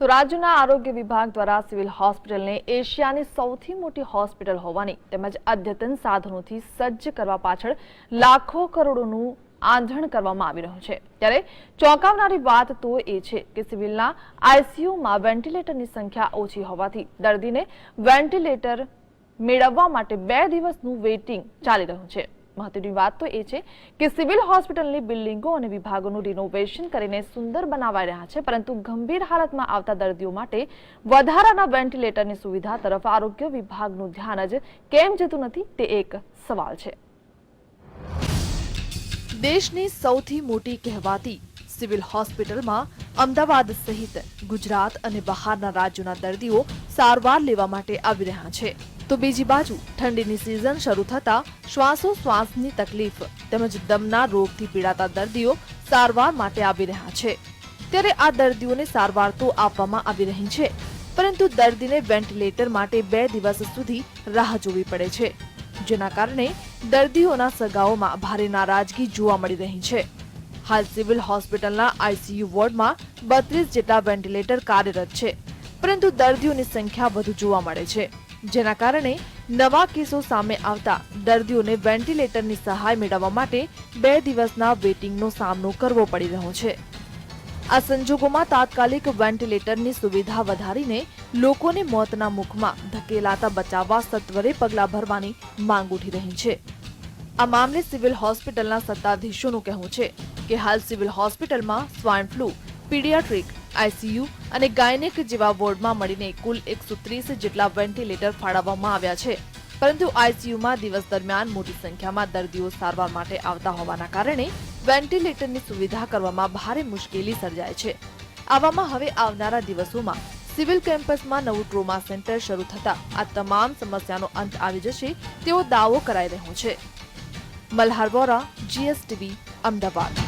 તો રાજ્યના આરોગ્ય વિભાગ દ્વારા સિવિલ હોસ્પિટલને એશિયાની સૌથી મોટી હોસ્પિટલ હોવાની તેમજ અદ્યતન સાધનોથી સજ્જ કરવા પાછળ લાખો કરોડોનું આંધણ કરવામાં આવી રહ્યું છે. ત્યારે ચોંકાવનારી વાત તો એ છે કે સિવિલના આઈસીયુમાં વેન્ટિલેટરની સંખ્યા ઓછી હોવાથી દર્દીને વેન્ટિલેટર મેળવવા માટે બે દિવસનું વેઇટિંગ ચાલી રહ્યું છે. મહત્વની વાત તો એ છે કે સિવિલ હોસ્પિટલની બિલ્ડિંગો અને વિભાગોનું રિનોવેશન કરીને સુંદર બનાવાઈ રહ્યા છે, પરંતુ ગંભીર હાલતમાં આવતા દર્દીઓ માટે વધારાના વેન્ટિલેટરની સુવિધા તરફ આરોગ્ય વિભાગનું ધ્યાન જ કેમ જતું નથી તે એક સવાલ છે. દેશની સૌથી મોટી કહેવાતી સિવિલ હોસ્પિટલમાં અમદાવાદ સહિત ગુજરાત અને બહારના રાજ્યોના દર્દીઓ સારવાર લેવા માટે આવી રહ્યા છે. તો બીજી બાજુ ઠંડીની સિઝન શરૂ થતા શ્વાસોશ્વાસની તકલીફ તેમજ દમના રોગથી પીડાતા દર્દીઓ સારવાર માટે આવી રહ્યા છે. ત્યારે આ દર્દીઓને સારવાર તો આપવામાં આવી રહી છે, પરંતુ દર્દીને વેન્ટિલેટર માટે બે દિવસ સુધી રાહ જોવી પડે છે, જેના કારણે દર્દીઓના સગાઓમાં ભારે નારાજગી જોવા મળી રહી છે. હાલ સિવિલ હોસ્પિટલના આઈસીયુ વોર્ડમાં બત્રીસ જેટલા વેન્ટિલેટર કાર્યરત છે, પરંતુ દર્દીઓની સંખ્યા વધુ જોવા મળે છે. જેના કારણે નવા કેસો સામે આવતા દર્દીઓને વેન્ટિલેટરની સહાય મેળવવા માટે બે દિવસના વેઇટિંગનો સામનો કરવો પડી રહ્યો છે. આ સંજોગોમાં તાત્કાલિક વેન્ટિલેટરની સુવિધા વધારીને લોકોને મોતના મુખમાં ધકેલાતા બચાવવા સત્વરે પગલાં ભરવાની માંગ ઉઠી રહી છે. આ મામલે સિવિલ હોસ્પિટલના સત્તાધીશોનું કહેવું છે કે હાલ સિવિલ હોસ્પિટલમાં સ્વાઇન ફ્લૂ, પીડિયાટ્રિક આઈસીયુ અને ગાયનેક જેવા વોર્ડમાં મળીને કુલ એકસો જેટલા વેન્ટિલેટર ફાળવવામાં આવ્યા છે. પરંતુ આઈસીયુમાં દિવસ દરમિયાન મોટી સંખ્યામાં દર્દીઓ સારવાર માટે આવતા હોવાના કારણે વેન્ટિલેટરની સુવિધા કરવામાં ભારે મુશ્કેલી સર્જાય છે. આવામાં હવે આવનારા દિવસોમાં સિવિલ કેમ્પસમાં નવું ટ્રોમા સેન્ટર શરૂ થતા આ તમામ સમસ્યાનો અંત આવી જશે તેવો દાવો કરાઈ રહ્યો છે. મલ્હાર વોરા, જીએસટીવી, અમદાવાદ.